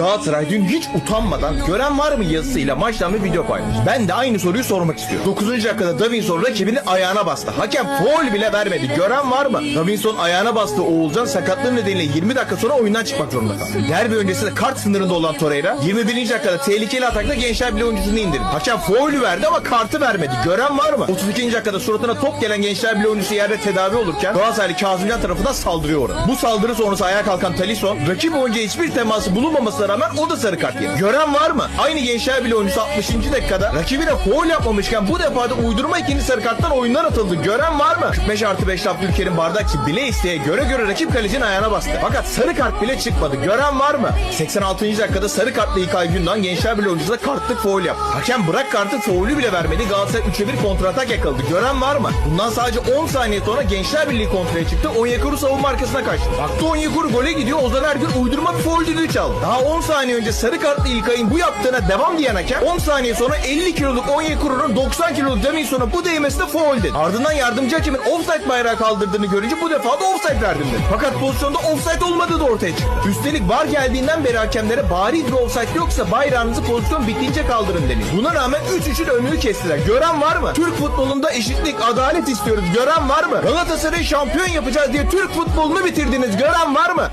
Galatasaray dün hiç utanmadan gören var mı yazısıyla maçtan bir video paylaştı. Ben de aynı soruyu sormak istiyorum. 9. dakikada Davinson rakibini ayağına bastı. Hakem foul bile vermedi. Gören var mı? Davinson ayağına bastı Oğulcan sakatlığı nedeniyle 20 dakika sonra oyundan çıkmak zorunda kaldı. Derbi öncesinde kart sınırında olan Torreira 21. dakikada tehlikeli atakta Gençler Birliği oyuncusunu indirdi. Hakem foul verdi ama kartı vermedi. Gören var mı? 32. dakikada suratına top gelen Gençler Birliği oyuncusu yerde tedavi olurken Galatasaraylı Kazımcan tarafından saldırıyor. Bu saldırı sonrası ayağa kalkan Talisson rakip oyuncuya hiçbir teması bulunmamasına rağmen o da sarı kart yedi. Gören var mı? Aynı Gençler Birliği oyuncusu 60. dakikada rakibine foul yapmamışken bu defa da uydurma ikinci sarı karttan oyundan atıldı. Gören var mı? 45 artı 5 Abdülkerim Bardakçı bile isteye göre göre rakip kalecinin ayağına bastı. Fakat sarı kart bile çıkmadı. Gören var mı? 86. dakikada sarı kartlı İlkay Gündoğan Gençler Birliği oyuncusuna kartlık foul yaptı. Hakem bırak kartı foulü bile vermedi. Galatasaray 3'e 1 kontratak yakaladı. Gören var mı? Bundan sadece 10 saniye sonra Gençler Birliği kontraya çıktı. Onyekuru savunma arkasına kaçtı. Baktı Onyekuru gole gidiyor. Ozan Ergün uydurma bir foul düdüğü çaldı. Daha 10 saniye önce sarı kartlı İlkay'ın bu yaptığına devam diyen hakem 10 saniye sonra 50 kiloluk Onyekuru'nun 90 kiloluk demin sonra bu değmesine foul dedi. Ardından yardımcı hakemin offside bayrağı kaldırdığını görünce bu defa da offside verdim dedi. Fakat pozisyonda offside olmadığı da ortaya çıktı. Üstelik var geldiğinden beri hakemlere bariz bir offside yoksa bayrağınızı pozisyon bittince kaldırın deniyor. Buna rağmen 3-3'ün önünü kestiler. Gören var mı? Türk futbolunda eşitlik, adalet istiyoruz. Gören var mı? Galatasaray'ı şampiyon yapacağız diye Türk futbolunu bitirdiniz. Gören var mı?